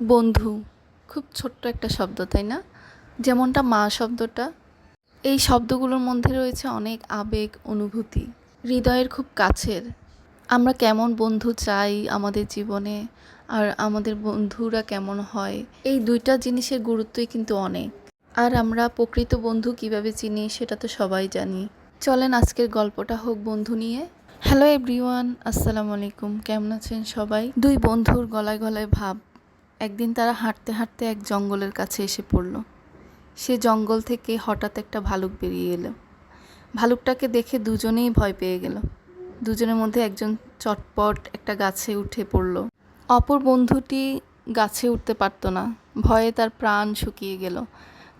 বন্ধু। খুব ছোট্ট একটা শব্দ, তাই না? যেমনটা মা শব্দটা। এই শব্দগুলোর মধ্যে রয়েছে অনেক আবেগ, অনুভূতি। হৃদয়ের খুব কাছের। আমরা কেমন বন্ধু চাই আমাদের জীবনে, আর আমাদের বন্ধুরা কেমন হয়, এই দুইটা জিনিসের গুরুত্বই কিন্তু অনেক। আর আমরা প্রকৃত বন্ধু কীভাবে চিনি, সেটা তো সবাই জানি। চলেন আজকের গল্পটা হোক বন্ধু নিয়ে। হ্যালো এভরিওয়ান, আসসালামু আলাইকুম। কেমন আছেন সবাই? দুই বন্ধুর গলায় গলায় ভাব। একদিন তারা হাঁটতে হাঁটতে এক জঙ্গলের কাছে এসে পড়ল। সে জঙ্গল থেকে হঠাৎ একটা ভালুক বেরিয়ে এলো। ভালুকটাকে দেখে দুজনেই ভয় পেয়ে গেল। দুজনের মধ্যে একজন চটপট একটা গাছে উঠে পড়ল। অপর বন্ধুটি গাছে উঠতে পারত না। ভয়ে তার প্রাণ শুকিয়ে গেল।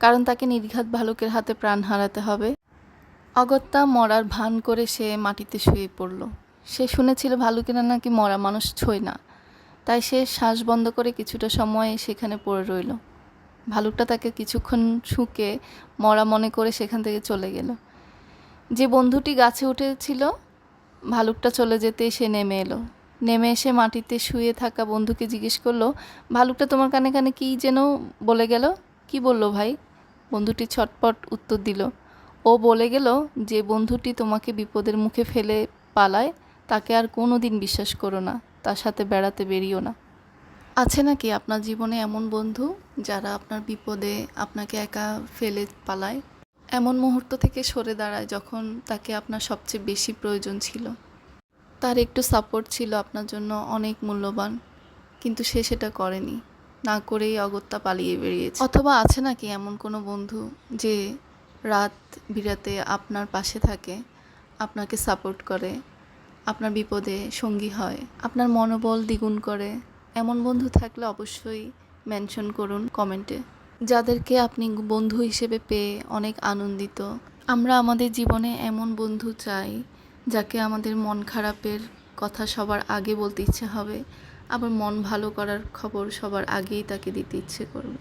কারণ তাকে নির্ঘাত ভালুকের হাতে প্রাণ হারাতে হবে। অগত্যা মরার ভান করে সে মাটিতে শুয়ে পড়ল। সে শুনেছিল ভালুকেরা নাকি মরা মানুষ ছোঁয় না। তাই সে শ্বাস বন্ধ করে কিছুটা সময় সেখানে পড়ে রইল। ভালুকটা তাকে কিছুক্ষণ শুকে মরা মনে করে সেখান থেকে চলে গেল। যে বন্ধুটি গাছে উঠেছিল, ভালুকটা চলে যেতে সে নেমে এলো। নেমে এসে মাটিতে শুয়ে থাকা বন্ধুকে জিজ্ঞেস করল, ভালুকটা তোমার কানে কানে কী যেন বলে গেল? কি বলল ভাই? বন্ধুটি ছটপট উত্তর দিল, ও বলে গেল যে বন্ধুটি তোমাকে বিপদের মুখে ফেলে পালায়, তাকে আর কোনো দিন বিশ্বাস করো না। তার সাথে বেড়াতে বেরিও না। আছে নাকি আপনার জীবনে এমন বন্ধু যারা আপনার বিপদে আপনাকে একা ফেলে পালায়? এমন মুহূর্ত থেকে সরে দাঁড়ায় যখন তাকে আপনার সবচেয়ে বেশি প্রয়োজন ছিল। তার একটু সাপোর্ট ছিল আপনার জন্য অনেক মূল্যবান, কিন্তু সে সেটা করেনি। না করেই অগত্যা পালিয়ে বেরিয়েছে। অথবা আছে নাকি এমন কোনো বন্ধু যে রাত বিরাতে আপনার পাশে থাকে, আপনাকে সাপোর্ট করে আপনার বিপদে সঙ্গী হয়, আপনার মনোবল দ্বিগুণ করে। এমন বন্ধু থাকলে অবশ্যই মেনশন করুন কমেন্টে। যাদেরকে আপনি বন্ধু হিসেবে পেয়ে অনেক আনন্দিত। আমরা আমাদের জীবনে এমন বন্ধু চাই, যাকে আমাদের মন খারাপের কথা সবার আগে বলতে ইচ্ছে হবে, আবার মন ভালো করার খবর সবার আগেই তাকে দিতে ইচ্ছে করবে।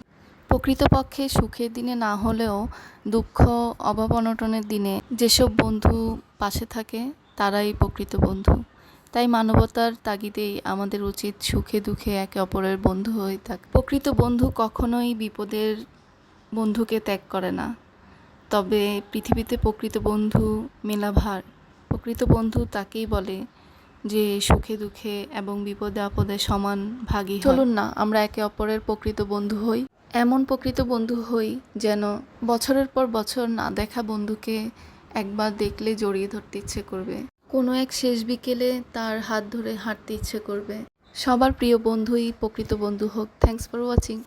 প্রকৃতপক্ষে সুখের দিনে না হলেও দুঃখ, অভাব, অনটনের দিনে যেসব বন্ধু পাশে থাকে তারাই প্রকৃত বন্ধু। তাই মানবতার তাগিদেই আমাদের উচিত সুখে দুঃখে একে অপরের বন্ধু হয়ে থাকে। প্রকৃত বন্ধু কখনোই বিপদের বন্ধুকে ত্যাগ করে না। তবে পৃথিবীতে প্রকৃত বন্ধু মেলাভার। প্রকৃত বন্ধু তাকেই বলে যে সুখে দুঃখে এবং বিপদে আপদে সমান ভাগী। চলুন না, আমরা একে অপরের প্রকৃত বন্ধু হই। এমন প্রকৃত বন্ধু হই যেন বছরের পর বছর না দেখা বন্ধুকে একবার দেখলে জড়িয়ে ধরতে ইচ্ছে করবে। কোনো এক শেষ বিকেলে তার হাত ধরে হাঁটতে ইচ্ছে করবে। সবার প্রিয় বন্ধুই প্রকৃত বন্ধু হোক। Thanks for watching